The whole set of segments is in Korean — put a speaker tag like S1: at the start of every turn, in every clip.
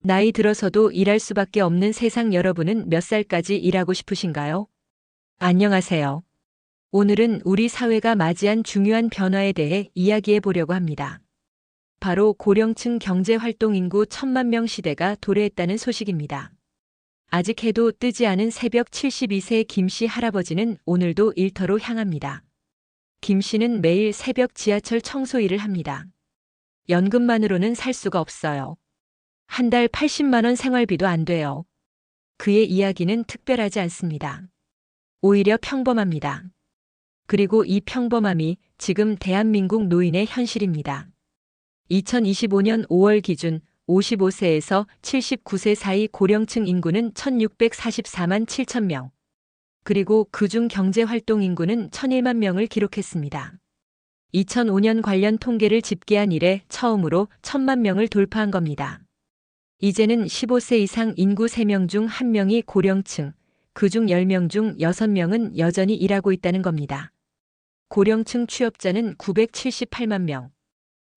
S1: 나이 들어서도 일할 수밖에 없는 세상 여러분은 몇 살까지 일하고 싶으신가요? 안녕하세요. 오늘은 우리 사회가 맞이한 중요한 변화에 대해 이야기해 보려고 합니다. 바로 고령층 경제활동 인구 천만 명 시대가 도래했다는 소식입니다. 아직 해도 뜨지 않은 새벽 72세 김씨 할아버지는 오늘도 일터로 향합니다. 김 씨는 매일 새벽 지하철 청소 일을 합니다. 연금만으로는 살 수가 없어요. 한 달 80만원 생활비도 안 돼요. 그의 이야기는 특별하지 않습니다. 오히려 평범합니다. 그리고 이 평범함이 지금 대한민국 노인의 현실입니다. 2025년 5월 기준 55세에서 79세 사이 고령층 인구는 1644만 7천 명. 그리고 그중 경제활동 인구는 1001만 명을 기록했습니다. 2005년 관련 통계를 집계한 이래 처음으로 1000만 명을 돌파한 겁니다. 이제는 15세 이상 인구 3명 중 1명이 고령층, 그중 10명 중 6명은 여전히 일하고 있다는 겁니다. 고령층 취업자는 978만 명.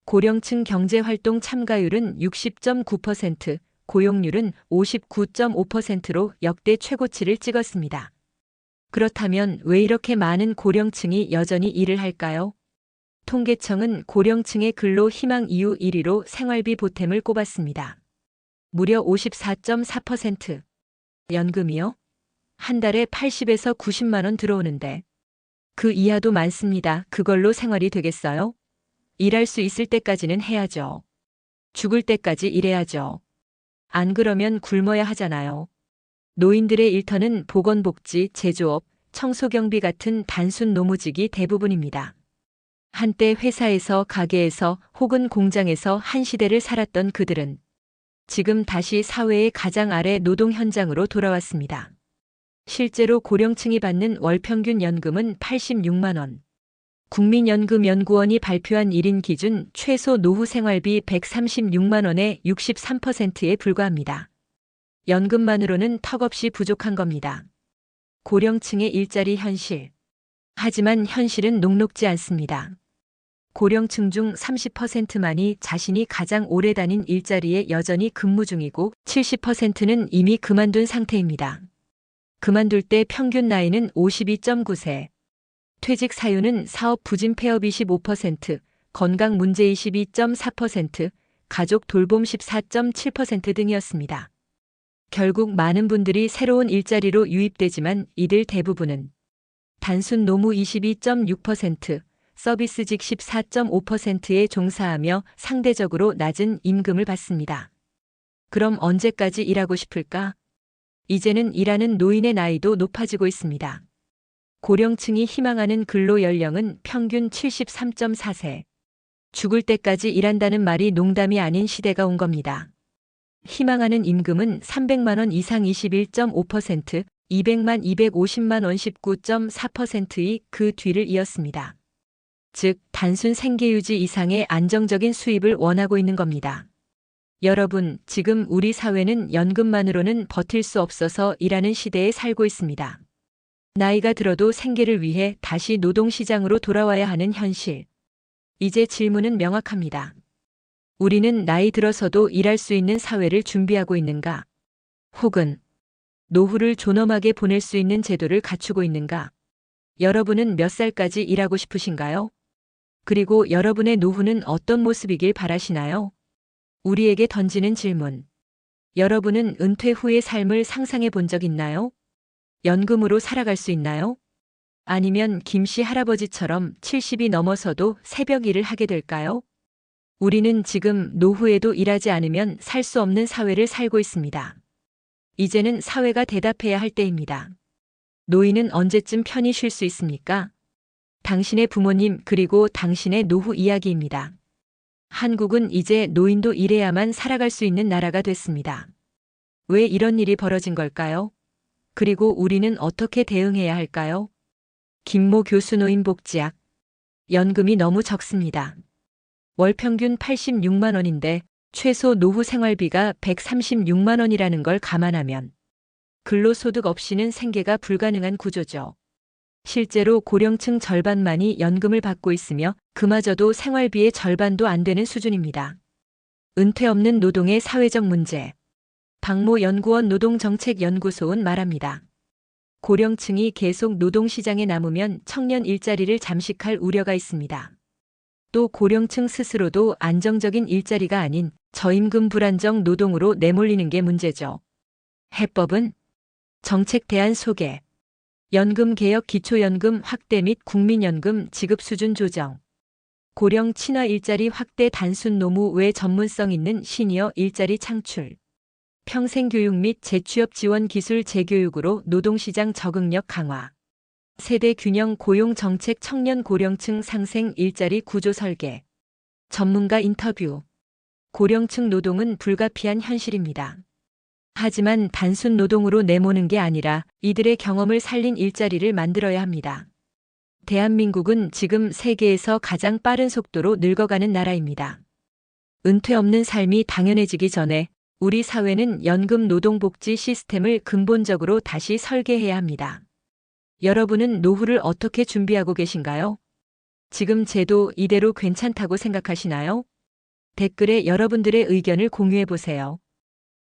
S1: 고령층 경제활동 참가율은 60.9%, 고용률은 59.5%로 역대 최고치를 찍었습니다. 그렇다면 왜 이렇게 많은 고령층이 여전히 일을 할까요? 통계청은 고령층의 근로 희망 이유 1위로 생활비 보탬을 꼽았습니다. 무려 54.4%. 연금이요? 한 달에 80에서 90만 원 들어오는데. 그 이하도 많습니다. 그걸로 생활이 되겠어요? 일할 수 있을 때까지는 해야죠. 죽을 때까지 일해야죠. 안 그러면 굶어야 하잖아요. 노인들의 일터는 보건복지, 제조업, 청소경비 같은 단순 노무직이 대부분입니다. 한때 회사에서 가게에서 혹은 공장에서 한 시대를 살았던 그들은 지금 다시 사회의 가장 아래 노동 현장으로 돌아왔습니다. 실제로 고령층이 받는 월 평균 연금은 86만 원. 국민연금연구원이 발표한 1인 기준 최소 노후 생활비 136만 원의 63%에 불과합니다. 연금만으로는 턱없이 부족한 겁니다. 고령층의 일자리 현실. 하지만 현실은 녹록지 않습니다. 고령층 중 30%만이 자신이 가장 오래 다닌 일자리에 여전히 근무 중이고 70%는 이미 그만둔 상태입니다. 그만둘 때 평균 나이는 52.9세. 퇴직 사유는 사업 부진 폐업 25%, 건강 문제 22.4%, 가족 돌봄 14.7% 등이었습니다. 결국 많은 분들이 새로운 일자리로 유입되지만 이들 대부분은 단순 노무 22.6%, 서비스직 14.5%에 종사하며 상대적으로 낮은 임금을 받습니다. 그럼 언제까지 일하고 싶을까? 이제는 일하는 노인의 나이도 높아지고 있습니다. 고령층이 희망하는 근로 연령은 평균 73.4세. 죽을 때까지 일한다는 말이 농담이 아닌 시대가 온 겁니다. 희망하는 임금은 300만 원 이상 21.5%, 200만 250만 원 19.4%이 그 뒤를 이었습니다. 즉, 단순 생계유지 이상의 안정적인 수입을 원하고 있는 겁니다. 여러분, 지금 우리 사회는 연금만으로는 버틸 수 없어서 일하는 시대에 살고 있습니다. 나이가 들어도 생계를 위해 다시 노동시장으로 돌아와야 하는 현실. 이제 질문은 명확합니다. 우리는 나이 들어서도 일할 수 있는 사회를 준비하고 있는가? 혹은 노후를 존엄하게 보낼 수 있는 제도를 갖추고 있는가? 여러분은 몇 살까지 일하고 싶으신가요? 그리고 여러분의 노후는 어떤 모습이길 바라시나요? 우리에게 던지는 질문. 여러분은 은퇴 후의 삶을 상상해 본 적 있나요? 연금으로 살아갈 수 있나요? 아니면 김씨 할아버지처럼 70이 넘어서도 새벽 일을 하게 될까요? 우리는 지금 노후에도 일하지 않으면 살 수 없는 사회를 살고 있습니다. 이제는 사회가 대답해야 할 때입니다. 노인은 언제쯤 편히 쉴 수 있습니까? 당신의 부모님 그리고 당신의 노후 이야기입니다. 한국은 이제 노인도 일해야만 살아갈 수 있는 나라가 됐습니다. 왜 이런 일이 벌어진 걸까요? 그리고 우리는 어떻게 대응해야 할까요? 김모 교수 노인복지학. 연금이 너무 적습니다. 월 평균 86만 원인데 최소 노후 생활비가 136만 원이라는 걸 감안하면 근로소득 없이는 생계가 불가능한 구조죠. 실제로 고령층 절반만이 연금을 받고 있으며 그마저도 생활비의 절반도 안 되는 수준입니다. 은퇴 없는 노동의 사회적 문제. 박모 연구원 노동정책연구소는 말합니다. 고령층이 계속 노동시장에 남으면 청년 일자리를 잠식할 우려가 있습니다. 또 고령층 스스로도 안정적인 일자리가 아닌 저임금 불안정 노동으로 내몰리는 게 문제죠. 해법은 정책 대안 소개, 연금 개혁 기초연금 확대 및 국민연금 지급 수준 조정, 고령 친화 일자리 확대 단순 노무 외 전문성 있는 시니어 일자리 창출, 평생교육 및 재취업 지원 기술 재교육으로 노동시장 적응력 강화, 세대 균형 고용 정책 청년 고령층 상생 일자리 구조 설계, 전문가 인터뷰, 고령층 노동은 불가피한 현실입니다. 하지만 단순 노동으로 내모는 게 아니라 이들의 경험을 살린 일자리를 만들어야 합니다. 대한민국은 지금 세계에서 가장 빠른 속도로 늙어가는 나라입니다. 은퇴 없는 삶이 당연해지기 전에 우리 사회는 연금 노동복지 시스템을 근본적으로 다시 설계해야 합니다. 여러분은 노후를 어떻게 준비하고 계신가요? 지금 제도 이대로 괜찮다고 생각하시나요? 댓글에 여러분들의 의견을 공유해 보세요.